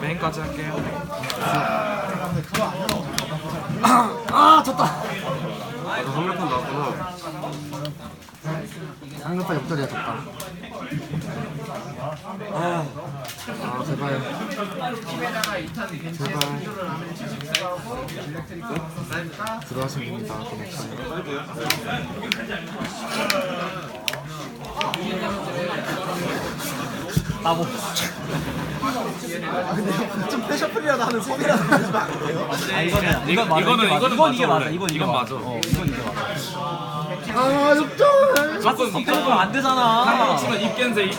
메인까지 할게요. 아 졌다 너 선물판 나왔구나. 상급파 역전이야 졌다 아, 아 제발 제발 들어가시면 됩니다 그냥. 나보. 좀 패셔플이라도 하는 소리라도 하지 마아 이거는 이건 맞아. 이거는- 이게 맞아. 이거는 이건 이게 맞아, 맞아. 원래. 이건 이건 맞아. 어 이건 이게 맞아. 아 역전 무조건 패션 안 되잖아. 치면 입겐세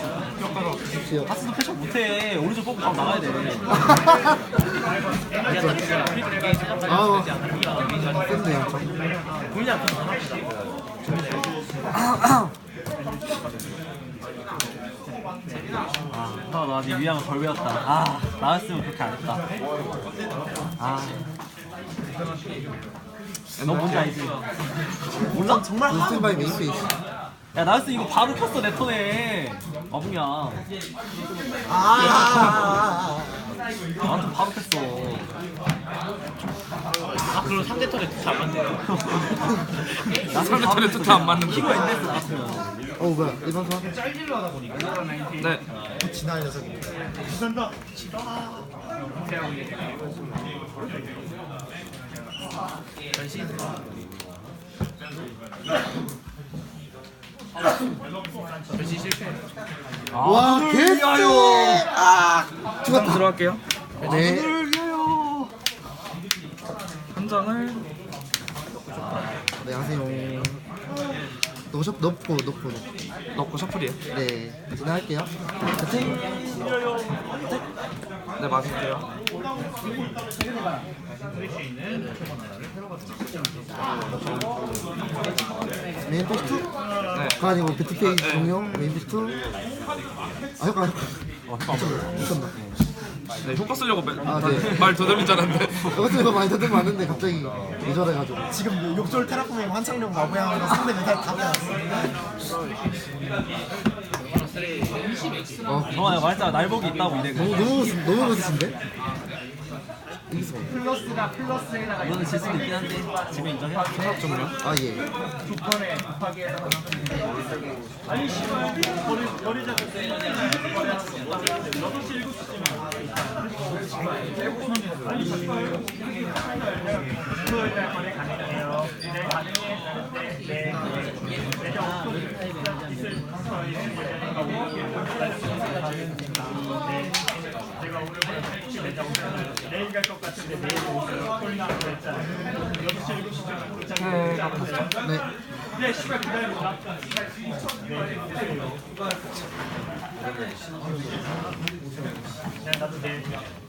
가스도 패션 못해. 오른쪽 뽑고 바로 나가야 돼. 아 센데 엄청 아, 나네 위안을 덜 배웠다. 아, 나였으면 그렇게 안 했다. 아. 너 뭔지 알지? 몰라? 정말 하... 스탠바이 메인 페이지 야, 나였으면 이거 바로 켰어, 내 턴에. 마붕이야. 아 나한테 바로 켰어. 아, 그럼 상대 턴에 투안 맞네요. 상대 턴에 투타 안 맞는 거. 엔데스 나왔으면. 어 뭐야 일반 소환 네. 진화의 녀석이 와 개쎄 아 죽었다. 들어갈게요. 네. 한 장을. 네 하세요 넣으셔 넣고 넣고 넣고. 넣고 셔플이에요. 네. 진화할게요. 자칭 네 맞을게요. 메인 페이지 2 네. 아니고 배트 페이지 종료? 메인 페이지 2아 효과. 효과. 미쳤나 네 효과 쓰려고 매- 아, 네. 말 더듬인 줄 알았는데. 이것도 이거 많이 듣는 많은데 갑자기 예절해가지고 지금 욕조를 테라포밍 환상용 마부양으로 상대 메탈 다 빼놨어. 어 정아, 내가 말했잖아. 날복이 있다고, 이래가. 너무 너무 너무 웃으신데? 이기서 이거는 질 수도 있긴 한데. 지금 인정해. 아 예. 네.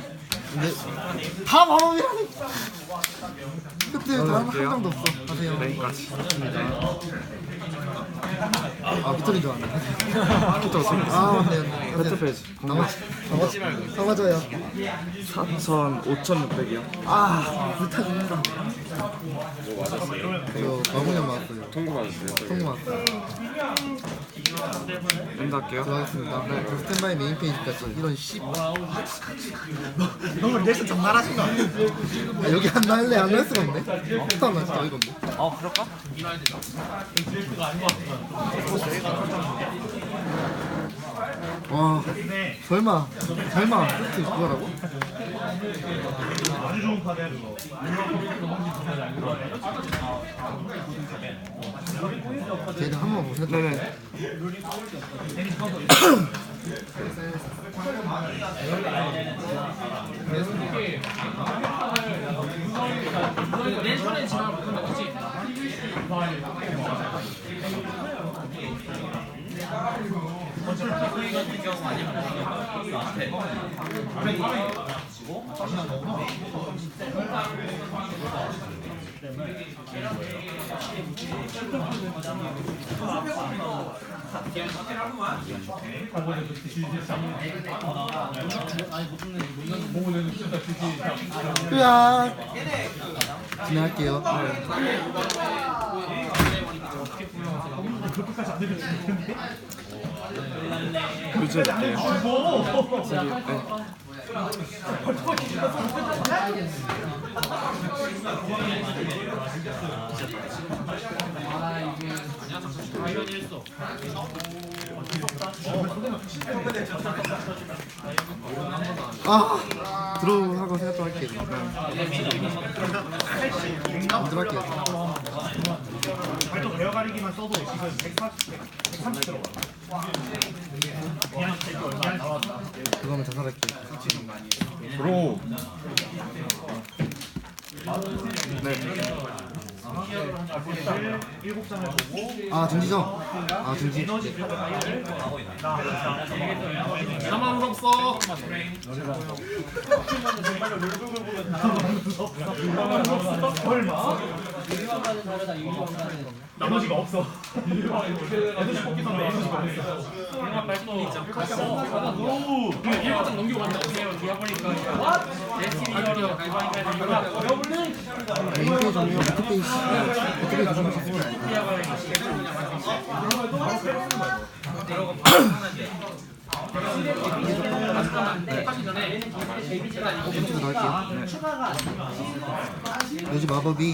근데 다 마법이라니. 그때 다한 넣을게요. 장도 없어. 하세요. 메인까지. 아 빅토리인 줄 알았네. 또 아 맞네요. 배트 페이지. 나머 나머져요. 4천 5,600이요. 아 불타 죽는다. 저 마구냥 맞았어요. 통고 맞았어요. 통구 맞았어요. 엔드 할게요. 들어가겠습니다. 네. 스탠바이 메인 페이지까지 이런 씨. 너무 리액션 장난하신 거 아니에요? 아, 여기 안 날래 안날 수가 없네. 폭탄 나 진짜 어이가 없네. 어, 그럴까? 와 설마 설마 세트 그거라고? 제가 한번 보셨죠? 네네. 내년에 지만 못한다 그치? 어차피 같은 경우 많이 받는 나한테 앞에 으아 진행할게요 그렇게까지 안 되겠지 그렇죠 네. 네. 네. 아 들어하고 생각 할게요. 들어갈게요 발톱 베어가리기만 써도 지금 140, 130 들어가. 그거면 자살할게요 브로. 네. 장을 보고 아 중지죠? 아 중지 가만 없어. 얼마? 나머지가 없어. 에너지 뽑기 전에 에너지가 없어. 내가 발톱 갔어. 오, 이거 일장 넘기고 간다. 메인페이지 종료 어떻게 어떻게 조심하셨어요? 왼쪽으로 나갈게요 요즘 마법이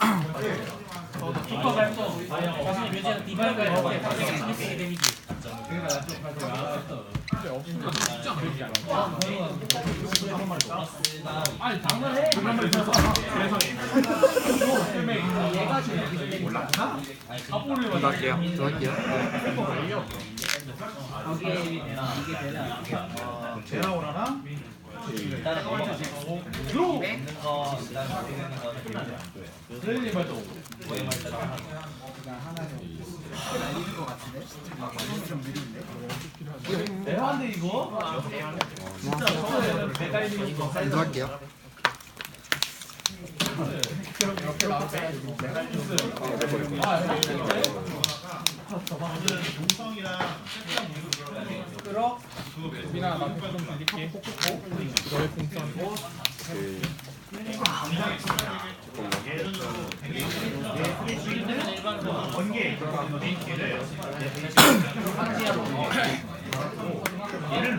들고 가져오면 지금 레스트 레스트 탱크 정리할게요. 썼단 말이 텐데. 갈게요. 들어갈게요 번개 얘를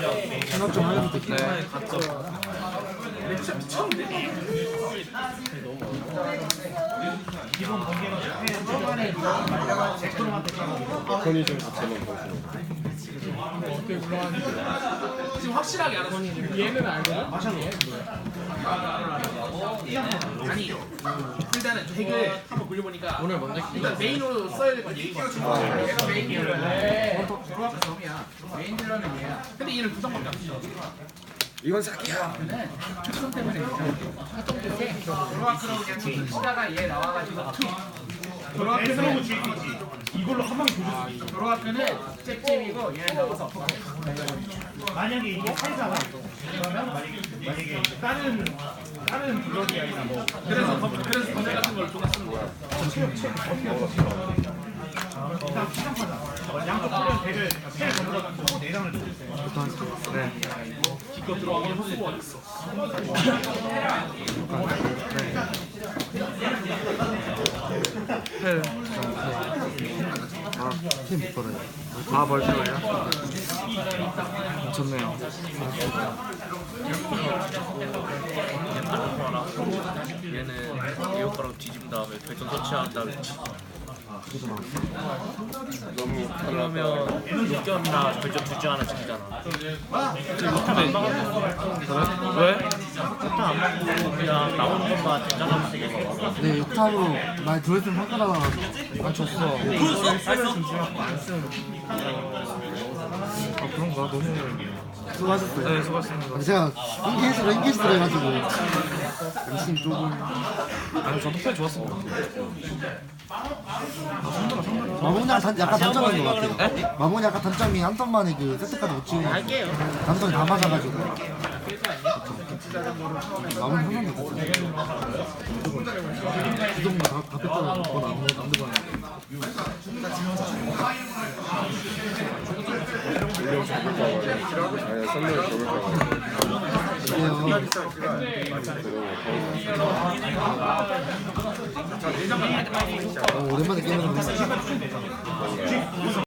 생각 좀 하려도 될게요 진짜 미쳤는데? 기본 번개가 초반에 말다가 잭토한테 편의점 자체만 보시 는 지금 확실하게 알아서 얘는 알거든? 마샬로 아니 일단은 덱을 한번 굴려보니까 오늘 먼저 일단 메인으로 써야 될건 얘기가 얘가 메인이야. 메인 딜러는 얘야. 근데 얘는 구성밖에 안 써. 이건 사기야. 도로아크는 이걸로 한 방에 조졌어 도로아크는 잽집이고 얘는 나와서 만약에 이게 살잖아 그러면 만약에, 만약에 이제 다른 다른 블럭이 아니라 뭐 그래서 검- 그래서 검색 같은 걸 존나 쓰는 거야? 일단 시장파자. 양쪽 풀면 대를 세 건드려가지고 네 장을 줬어요. 네. 기껏 들어가면 호수가 어딨어. 헬. 힘못 걸어요 아 벌써요? 좋네요. 얘는 에어컨을 뒤집은 다음에 배선 터치한 다음에 그래서 막 너무 그러면 육견이나 절전 둘중 하나 시키잖아. 왜? 폭탄 안 맞고 그냥 나오는 것만 된장하면 되겠어. 내 역탑으로 많이 들어있으면 상관하다가 안 줬어. 아 그런가? 너무 수고하셨어요. 네 수고하셨습니다. 근데 제가 인기해서 인기해서 해가지고. 열심히 조금 아니 저도 팬 좋았습니다. 마모니 약간, 약간 단점인 것 같아요. 마모니 약간 단점이 한 턴만에 그 세트까지 못 치고 단점이 다 맞아가지고 한 번도 없었어요. 그 정도 다, 다 뺐잖아 그건 안, 안 들고 아니 선물 줘볼까 어, 오랜만에 게임을 하는